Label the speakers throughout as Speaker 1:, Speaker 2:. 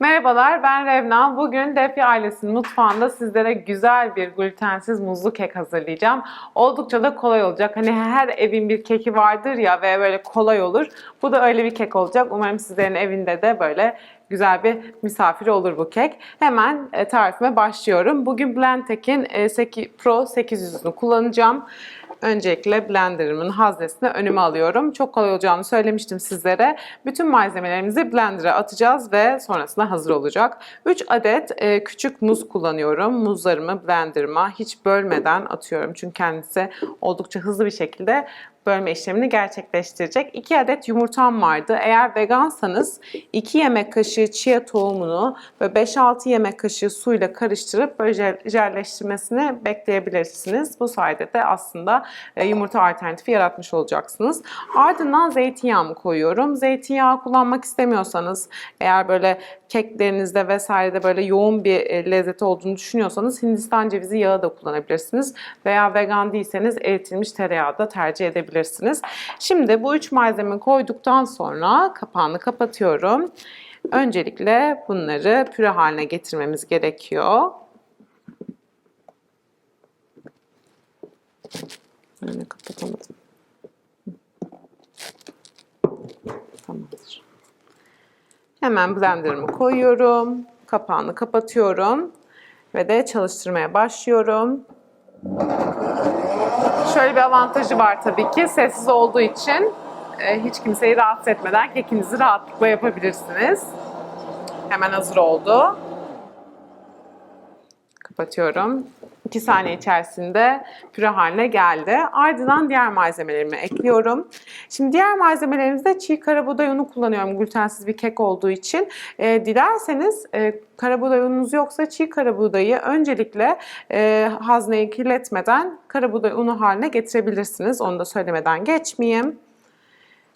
Speaker 1: Merhabalar ben Revna. Bugün Defi ailesinin mutfağında sizlere güzel bir glutensiz muzlu kek hazırlayacağım. Oldukça da kolay olacak. Hani her evin bir keki vardır ya ve böyle kolay olur. Bu da öyle bir kek olacak. Umarım sizlerin evinde de böyle güzel bir misafir olur bu kek. Hemen e, tarifime başlıyorum. Bugün Blendtec'in e, 8 Pro 800'ünü kullanacağım. Öncelikle blenderımın haznesini önüme alıyorum. Çok kolay olacağını söylemiştim sizlere. Bütün malzemelerimizi blender'a atacağız ve sonrasında hazır olacak. 3 adet e, küçük muz kullanıyorum. Muzlarımı blenderıma hiç bölmeden atıyorum. Çünkü kendisi oldukça hızlı bir şekilde bölme işlemini gerçekleştirecek. 2 adet yumurtam vardı. Eğer vegansanız 2 yemek kaşığı chia tohumunu ve 5-6 yemek kaşığı suyla karıştırıp böyle jel- jelleştirmesini bekleyebilirsiniz. Bu sayede de aslında e, yumurta alternatifi yaratmış olacaksınız. Ardından zeytinyağımı koyuyorum. Zeytinyağı kullanmak istemiyorsanız eğer böyle keklerinizde vesairede böyle yoğun bir e, lezzeti olduğunu düşünüyorsanız Hindistan cevizi yağı da kullanabilirsiniz. Veya vegan değilseniz eritilmiş tereyağı da tercih edebilirsiniz. Şimdi bu üç malzemeyi koyduktan sonra kapağını kapatıyorum. Öncelikle bunları püre haline getirmemiz gerekiyor. Yine kapatamadım. Tamamdır. Hemen blenderımı koyuyorum. Kapağını kapatıyorum. Ve de çalıştırmaya başlıyorum. Şöyle bir avantajı var tabii ki. Sessiz olduğu için e, hiç kimseyi rahatsız etmeden kekinizi rahatlıkla yapabilirsiniz. Hemen hazır oldu. Kapatıyorum. 2 saniye içerisinde püre haline geldi. Ardından diğer malzemelerimi ekliyorum. Şimdi diğer malzemelerimizde çiğ karabuğday unu kullanıyorum glutensiz bir kek olduğu için. E, dilerseniz e, karabuğday ununuz yoksa çiğ karabuğdayı öncelikle e, hazneyi kirletmeden karabuğday unu haline getirebilirsiniz. Onu da söylemeden geçmeyeyim.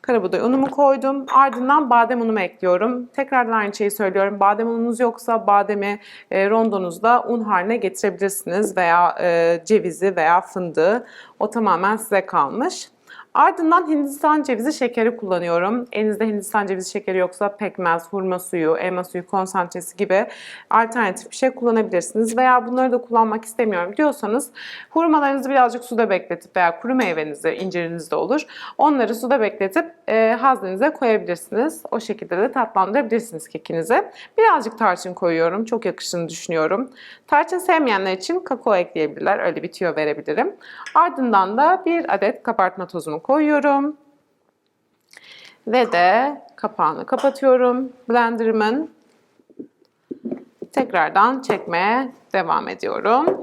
Speaker 1: Karabuğday unumu koydum. Ardından badem unumu ekliyorum. Tekrardan aynı şeyi söylüyorum. Badem ununuz yoksa bademi e, rondonuzda un haline getirebilirsiniz veya e, cevizi veya fındığı. O tamamen size kalmış. Ardından Hindistan cevizi şekeri kullanıyorum. Elinizde Hindistan cevizi şekeri yoksa pekmez, hurma suyu, elma suyu konsantresi gibi alternatif bir şey kullanabilirsiniz. Veya bunları da kullanmak istemiyorum diyorsanız hurmalarınızı birazcık suda bekletip veya kuru meyvenizi, inciriniz de olur. Onları suda bekletip e, haznenize koyabilirsiniz. O şekilde de tatlandırabilirsiniz kekinizi. Birazcık tarçın koyuyorum. Çok yakıştığını düşünüyorum. Tarçın sevmeyenler için kakao ekleyebilirler. Öyle bir tüyo verebilirim. Ardından da bir adet kabartma tozumu koyuyorum. Ve de kapağını kapatıyorum blenderımın. Tekrardan çekmeye devam ediyorum.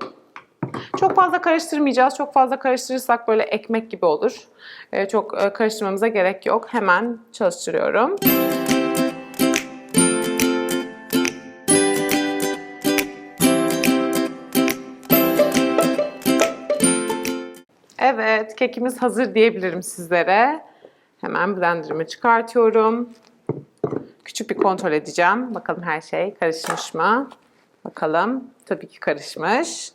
Speaker 1: Çok fazla karıştırmayacağız. Çok fazla karıştırırsak böyle ekmek gibi olur. Ee, çok e, karıştırmamıza gerek yok. Hemen çalıştırıyorum. Evet, kekimiz hazır diyebilirim sizlere. Hemen blenderımı çıkartıyorum. Küçük bir kontrol edeceğim. Bakalım her şey karışmış mı? Bakalım. Tabii ki karışmış.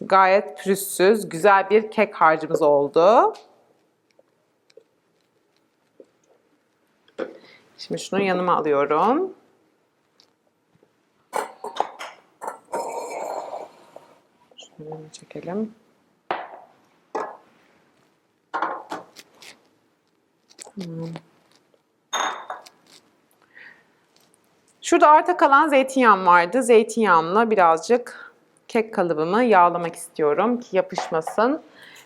Speaker 1: Gayet pürüzsüz, güzel bir kek harcımız oldu. Şimdi şunu yanıma alıyorum. Şunu çekelim. Şurada arta kalan zeytinyağım vardı. Zeytinyağımla birazcık kek kalıbımı yağlamak istiyorum ki yapışmasın.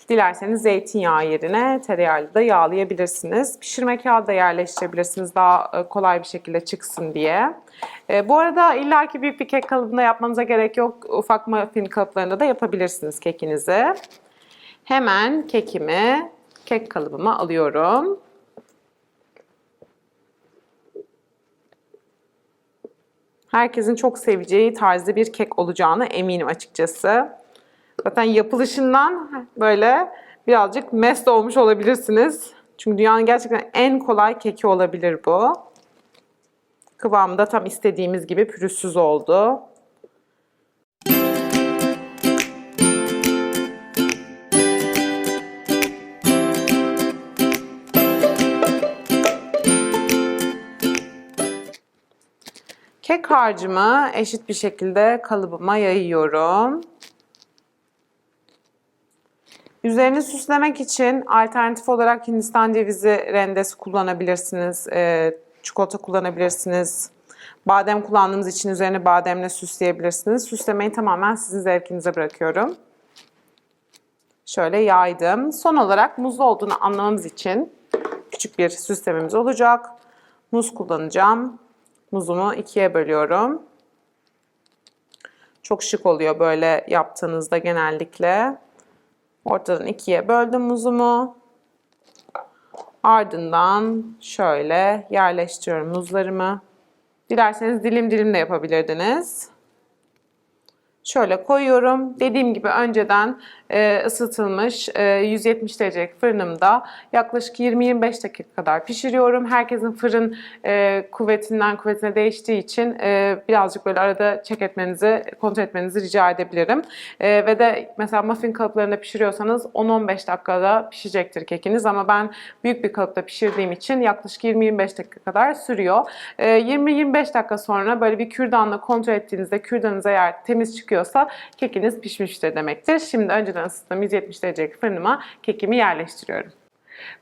Speaker 1: Dilerseniz zeytinyağı yerine tereyağıyla da yağlayabilirsiniz. Pişirme kağıdı da yerleştirebilirsiniz daha e, kolay bir şekilde çıksın diye. E, bu arada illaki büyük bir kek kalıbında yapmanıza gerek yok. Ufak muffin kalıplarında da yapabilirsiniz kekinizi. Hemen kekimi kek kalıbıma alıyorum. Herkesin çok seveceği tarzda bir kek olacağını eminim açıkçası. Zaten yapılışından böyle birazcık mest olmuş olabilirsiniz. Çünkü dünyanın gerçekten en kolay keki olabilir bu. Kıvamı da tam istediğimiz gibi pürüzsüz oldu. Kek harcımı eşit bir şekilde kalıbıma yayıyorum. Üzerini süslemek için alternatif olarak Hindistan cevizi rendesi kullanabilirsiniz. Ee, çikolata kullanabilirsiniz. Badem kullandığımız için üzerine bademle süsleyebilirsiniz. Süslemeyi tamamen sizin zevkinize bırakıyorum. Şöyle yaydım. Son olarak muzlu olduğunu anlamamız için küçük bir süslememiz olacak. Muz kullanacağım. Muzumu ikiye bölüyorum. Çok şık oluyor böyle yaptığınızda genellikle. Ortadan ikiye böldüm muzumu. Ardından şöyle yerleştiriyorum muzlarımı. Dilerseniz dilim dilim de yapabilirdiniz. Şöyle koyuyorum. Dediğim gibi önceden e, ısıtılmış e, 170 derecelik fırınımda yaklaşık 20-25 dakika kadar pişiriyorum. Herkesin fırın e, kuvvetinden kuvvetine değiştiği için e, birazcık böyle arada çek etmenizi, kontrol etmenizi rica edebilirim. E, ve de mesela muffin kalıplarında pişiriyorsanız 10-15 dakikada pişecektir kekiniz ama ben büyük bir kalıpta pişirdiğim için yaklaşık 20-25 dakika kadar sürüyor. E, 20-25 dakika sonra böyle bir kürdanla kontrol ettiğinizde kürdanınız eğer temiz çıkıyorsa kekiniz pişmiştir demektir. Şimdi önceden ısıttığım 170 derecelik fırınıma kekimi yerleştiriyorum.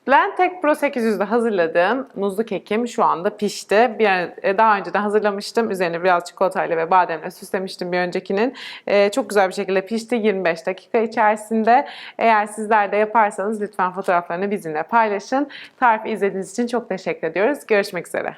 Speaker 1: Blendtec Pro 800'de hazırladığım muzlu kekim şu anda pişti. Bir e, daha önce de hazırlamıştım. Üzerine biraz çikolatayla ve bademle süslemiştim bir öncekinin. Ee, çok güzel bir şekilde pişti 25 dakika içerisinde. Eğer sizler de yaparsanız lütfen fotoğraflarını bizimle paylaşın. Tarifi izlediğiniz için çok teşekkür ediyoruz. Görüşmek üzere.